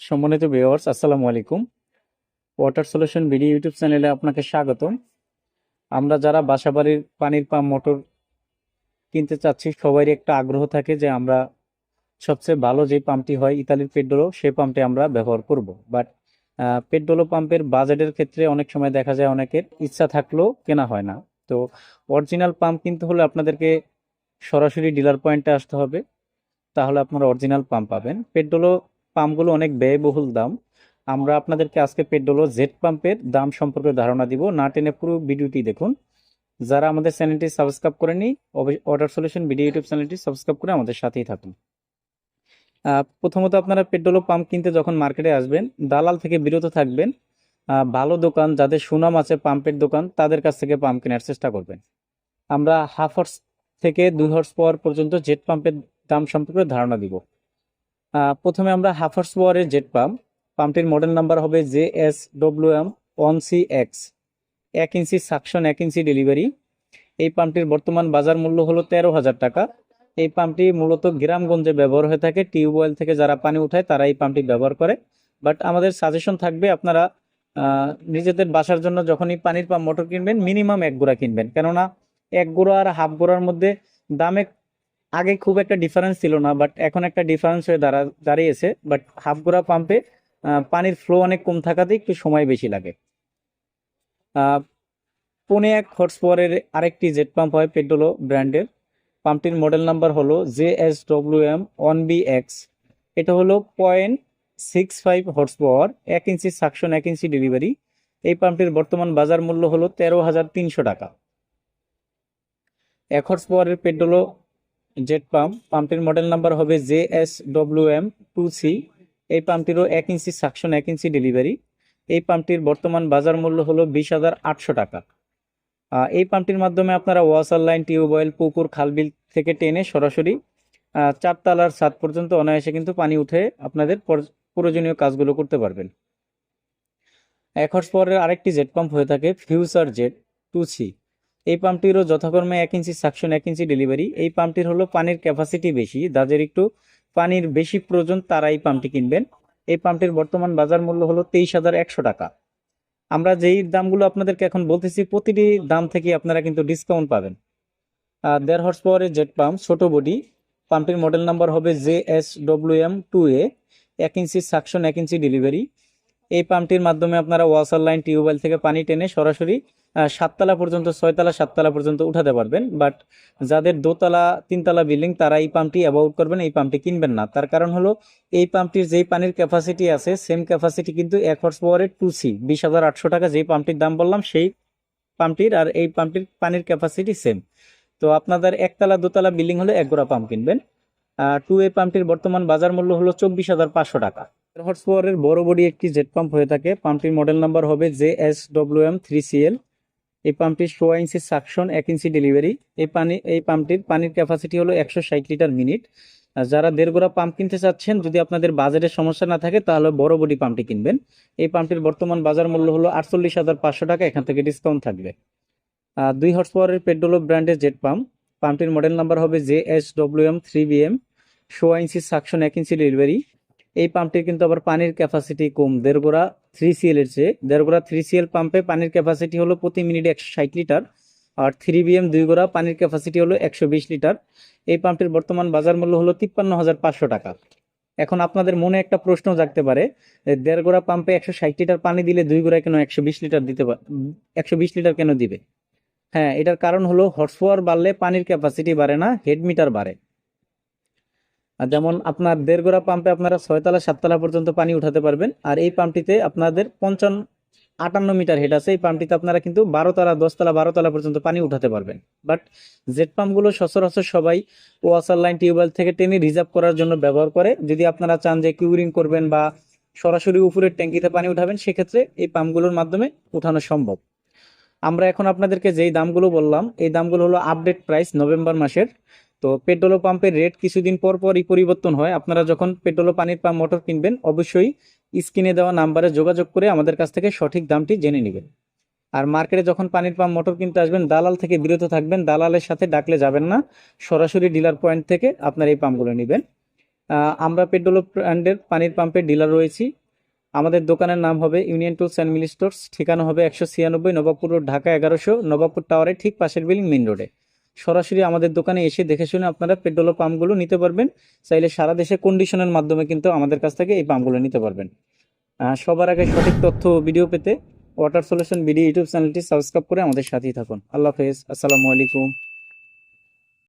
সম্মানিত ভিউয়ার্স আসসালামু আলাইকুম। ওয়াটার সলিউশন ভিডিও ইউটিউব চ্যানেলে আপনাকে স্বাগতম। আমরা যারা বাসাবাড়ির পানির পাম্প মোটর কিনতে চাচ্ছি, সবারই একটা আগ্রহ থাকে যে আমরা সবচেয়ে ভালো যে পাম্পটি হয়, ইতালির পেট্রোলো সেই পাম্পটি আমরা ব্যবহার করব। বাট পেট্রোলো পাম্পের বাজেটের ক্ষেত্রে অনেক সময় দেখা যায় অনেকের ইচ্ছা থাকলেও কেনা হয় না। তো অরিজিনাল পাম্প কিনতে হলে আপনাদেরকে সরাসরি ডিলার পয়েন্টে আসতে হবে। তাহলে আপনারা অরিজিনাল পাম্প পাবেন। পেট্রোলো পাম্পগুলো অনেক ব্যয়বহুল দাম। আমরা আপনাদেরকে আজকে পেট্রোলো জেট পাম্পের দাম সম্পর্কে ধারণা দিব। না টেনে পুরো ভিডিওটি দেখুন। যারা আমাদের চ্যানেলটি সাবস্ক্রাইব করেনি অর্ডার সলিউশন ভিডিও ইউটিউব চ্যানেলটি সাবস্ক্রাইব করে আমাদের সাথেই থাকুন। প্রথমত আপনারা পেট্রোলো পাম্প কিনতে যখন মার্কেটে আসবেন, দালাল থেকে বিরত থাকবেন। ভালো দোকান, যাদের সুনাম আছে পাম্পের দোকান, তাদের কাছ থেকে পাম্প কেনার চেষ্টা করবেন। আমরা হাফ হর্স থেকে দুই হর্স পাওয়ার পর্যন্ত জেট পাম্পের দাম সম্পর্কে ধারণা দিব। প্রথমে আমরা হাফ হর্স পাওয়ারের জেট পাম্প পাম্পটির মডেল নাম্বার হবে J S W M one C X এক ইঞ্চি সাকশন এক ইঞ্চি ডেলিভারি এই পাম্পটির বর্তমান বাজার মূল্য হলো তেরো হাজার টাকা। এই পাম্পটি মূলত গ্রামগঞ্জে ব্যবহার হয়ে থাকে টিউবওয়েল থেকে যারা পানি উঠায় তারা এই পাম্পটি ব্যবহার করে। বাট আমাদের সাজেশন থাকবে আপনারা নিজেদের বাসার জন্য যখনই পানির পাম্প মোটর কিনবেন মিনিমাম এক গোড়া কিনবেন। কেননা এক গোড়া আর হাফ গোড়ার মধ্যে দামে আগে খুব একটা ডিফারেন্স ছিল না বাট এখন একটা ডিফারেন্স হয়ে দাঁড়া, দাঁড়িয়েছে বাট হাফ গোড়া পাম্পে পানির ফ্লো অনেক কম থাকাতে একটু সময় বেশি লাগে। পৌনে এক হর্স পাওয়ারের আরেকটি জেট পাম্প হয় পেট্রোলো ব্র্যান্ডের পাম্পটির মডেল নাম্বার হলো J S W M one B X এটা হলো point six five horse power এক ইঞ্চি সাকশন এক ইঞ্চি ডেলিভারি এই পাম্পটির বর্তমান বাজার মূল্য হলো তেরো হাজার তিনশো টাকা। এক হর্স পাওয়ারের পেট্রোলো জেট পাম্প, পাম্পটির মডেল নাম্বার হবে J S W M two C. এই পাম্পটিরও এক ইঞ্চি সাকশন, এক ইঞ্চি ডেলিভারি। এই পাম্পটির বর্তমান বাজার মূল্য হলো বিশ হাজার আটশো টাকা। এই পাম্পটির মাধ্যমে আপনারা ওয়াসার লাইন টিউবওয়েল পুকুর খালবিল থেকে টেনে সরাসরি চারতলার ছাদ পর্যন্ত অনায়াসে কিন্তু পানি উঠে আপনাদের পর- প্রয়োজনীয় কাজগুলো করতে পারবেন। এক হর্স পাওয়ারের আরেকটি জেট পাম্প হয়ে থাকে ফিউচার জেট টু সি। এই পাম্পটিরও যথাক্রমে এক ইঞ্চি সাকশন, এক ইঞ্চি ডেলিভারি। এই পাম্পটির হলো পানির ক্যাপাসিটি বেশি, যাদের একটু পানির বেশি প্রয়োজন তারা এই পাম্পটি কিনবেন। এই পাম্পটির বর্তমান বাজার মূল্য হলো তেইশ হাজার একশো টাকা। আমরা যেই দামগুলো আপনাদেরকে এখন বলতেছি, প্রতিটি দাম থেকে আপনারা কিন্তু ডিসকাউন্ট পাবেন। দেড় হর্স পাওয়ারের জেট পাম্প ছোট বডি পাম্পটির মডেল নাম্বার হবে J S W M two A, এক ইঞ্চি সাকশন, এক ইঞ্চি ডেলিভারি। এই পাম্পটির মাধ্যমে আপনারা ওয়াসার লাইন, টিউবওয়েল থেকে পানি টেনে সরাসরি সাততলা পর্যন্ত, ছয়তলা, সাততলা পর্যন্ত উঠাতে পারবেন। বাট যাদের দোতলা, তিনতলা বিল্ডিং তারা এই পাম্পটি অ্যাভয়েড করবেন, এই পাম্পটি কিনবেন না। তার কারণ হলো, এই পাম্পটির যেই পানির ক্যাপাসিটি আছে সেম ক্যাপাসিটি কিন্তু এক হর্স পাওয়ারের টু সি বিশ হাজার আটশো টাকা যেই পাম্পটির দাম বললাম, সেই পাম্পটির আর এই পাম্পটির পানির ক্যাপাসিটি সেম তো আপনাদের একতলা, দোতলা বিল্ডিং হলে এক গোড়া পাম্প কিনবেন। টু এ পাম্পটির বর্তমান বাজার মূল্য হলো চব্বিশ হাজার পাঁচশো টাকা। হর্স পাওয়ারের বড় বডি একটি জেট পাম্প হয়ে থাকে। পাম্পটির মডেল নাম্বার হবে J S W M three CL এই পাম্পটির সোয়া ইঞ্চি সাকশন এক ইঞ্চি ডেলিভারি এই পানি, এই পাম্পটির পানির ক্যাপাসিটি হলো একশো ষাট লিটার মিনিট যারা দেড় গোড়া পাম্প কিনতে চাচ্ছেন, যদি আপনাদের বাজারের সমস্যা না থাকে, তাহলে বড় বডি পাম্পটি কিনবেন। এই পাম্পটির বর্তমান বাজার মূল্য হলো আটচল্লিশ হাজার পাঁচশো টাকা, এখান থেকে ডিসকাউন্ট থাকবে। দুই হর্স পাওয়ারের পেট্রোলো ব্র্যান্ডের জেট পাম্প পাম্পটির মডেল নাম্বার হবে J S W M three B M সোয়া ইঞ্চি সাকশন এক ইঞ্চি ডেলিভারি এই পাম্পটির কিন্তু আবার পানির ক্যাপাসিটি কম দেড় গোড়া থ্রি সিএল এর চেয়ে। দেড় গোড়া থ্রি সিএল পাম্পে পানির ক্যাপাসিটি হলো প্রতি মিনিটে একশো ষাট লিটার আর থ্রি বিএম দুই গোড়া পানির ক্যাপাসিটি হলো একশো বিশ লিটার। এই পাম্পটির বর্তমান বাজার মূল্য হলো তিপ্পান্ন হাজার পাঁচশো টাকা। এখন আপনাদের মনে একটা প্রশ্ন জাগতে পারে দেড় গোড়া পাম্পে একশো ষাট লিটার পানি দিলে দুই গোড়ায় কেন একশো বিশ লিটার দিতে একশো বিশ লিটার কেন দিবে? হ্যাঁ এটার কারণ হলো হর্স পাওয়ার বাড়লে পানির ক্যাপাসিটি বাড়ে না হেড মিটার বাড়ে। যেমন আপনার দেড়গোড়া পাম্পে আপনারা ছয়তলা সাততলা পর্যন্ত পানি উঠাতে পারবেন। আর এই পাম্পটিতে আপনাদের পঞ্চান্ন, আটান্ন মিটার হেড আছে। এই পাম্পটিতে আপনারা কিন্তু বারোতলা দশতলা বারোতলা পর্যন্ত পানি উঠাতে পারবেন। বাট জেট পাম্পগুলো সচরাচর সবাই ওয়াসার লাইন টিউবওয়েল থেকে টেনে রিজার্ভ করার জন্য ব্যবহার করে। যদি আপনারা চান যে কিউরিং করবেন বা সরাসরি উপরের ট্যাঙ্কিতে পানি উঠাবেন, সেক্ষেত্রে এই পাম্পগুলোর মাধ্যমে উঠানো সম্ভব। আমরা এখন আপনাদেরকে যেই দামগুলো বললাম, এই দামগুলো হলো আপডেট প্রাইস নভেম্বর মাসের। তো পেট্রোল পাম্পের রেট কিছুদিন পর পরই পরিবর্তন হয়। আপনারা যখন পেট্রোল পানির পাম্প মোটর কিনবেন, অবশ্যই স্ক্রিনে দেওয়া নাম্বারে যোগাযোগ করে আমাদের কাছ থেকে সঠিক দামটি জেনে নেবেন। আর মার্কেটে যখন পানির পাম্প মোটর কিনতে আসবেন, দালাল থেকে বিরত থাকবেন, দালালের সাথে ডাকলে যাবেন না। সরাসরি ডিলার পয়েন্ট থেকে আপনার এই পাম্পগুলো নেবেন। আমরা পেট্রোল ব্র্যান্ডের পানির পাম্পের ডিলার রয়েছি। আমাদের দোকানের নাম হবে union tools and mill stores. ঠিকানা হবে একশো ছিয়ানব্বই নবাবপুর ঢাকা এগারোশো, নবাবপুর টাওয়ারের ঠিক পাশের বিল্ডিং মেন রোডে। সরাসরি আমাদের দোকানে এসে দেখে শুনে আপনারা পেট্রোল পাম্পগুলো নিতে পারবেন। চাইলে সারা দেশে কন্ডিশনের মাধ্যমে কিন্তু আমাদের কাছ থেকে এই পাম্পগুলো নিতে পারবেন। সবার আগে সঠিক তথ্য ভিডিও পেতে ওয়াটার সলিউশন ভিডিও ইউটিউব চ্যানেলটি সাবস্ক্রাইব করে আমাদের সাথেই থাকুন। আল্লাহ হাফেজ। আসসালামু আলাইকুম।